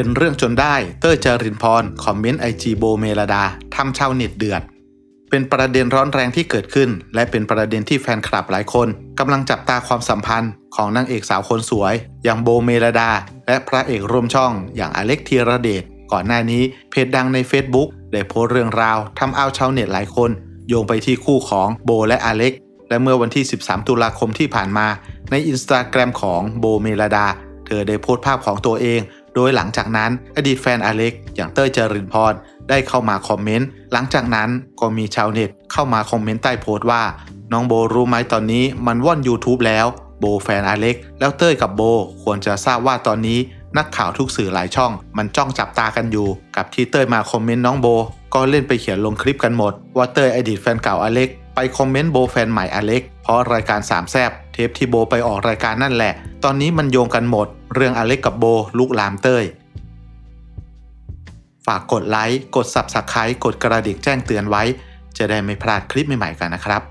เป็นเรื่องจนได้เต้ยจรินพรคอมเมนต์ไอจีโบเมลดาทำชาวเน็ตเดือด เป็นประเด็นร้อนแรงที่เกิดขึ้น และเป็นประเด็นที่แฟนคลับหลายคนกำลังจับตาความสัมพันธ์ของนางเอกสาวคนสวย อย่างโบเมลดา และพระเอกร่วมช่อง อย่างอเล็กธีรเดชก่อนหน้านี้เพจดังใน Facebook ได้โพสต์เรื่องราวทำเอาชาวเน็ตหลายคน โยงไปที่คู่ของโบและอเล็กและเมื่อวันที่ 13 ตุลาคมที่ผ่านมา ในอินสตาแกรมของโบเมลดา เธอได้โพสต์ภาพของตัวเอง โดยหลังจากนั้นอดีตแฟนอเล็ก อย่างเต้ยจรินพรได้เข้ามาคอมเมนต์ หลังจากนั้นก็มีชาวเน็ตเข้ามาคอมเมนต์ใต้โพสต์ว่า น้องโบรู้ไหมตอนนี้มันว่อน YouTube แล้ว โบแฟนอเล็ก แล้วเต้ยกับโบควรจะทราบว่าตอนนี้นักข่าวทุกสื่อหลายช่อง มันจ้องจับตากันอยู่ กับที่เต้ยมาคอมเมนต์น้องโบ ก็เล่นไปเขียนลงคลิปกันหมด ว่าเต้ยอดีตแฟนเก่าอเล็ก ไปคอมเมนต์โบแฟนใหม่อเล็กเพราะรายการสามแซบเทปที่โบไปออกรายการนั่นแหละ ตอนนี้มันโยงกันหมด เรื่องอเล็กกับโบลุกลามเต้ย ฝากกดไลค์ กด Subscribe กดกระดิ่งแจ้งเตือนไว้ จะได้ไม่พลาดคลิปใหม่ๆกันนะครับ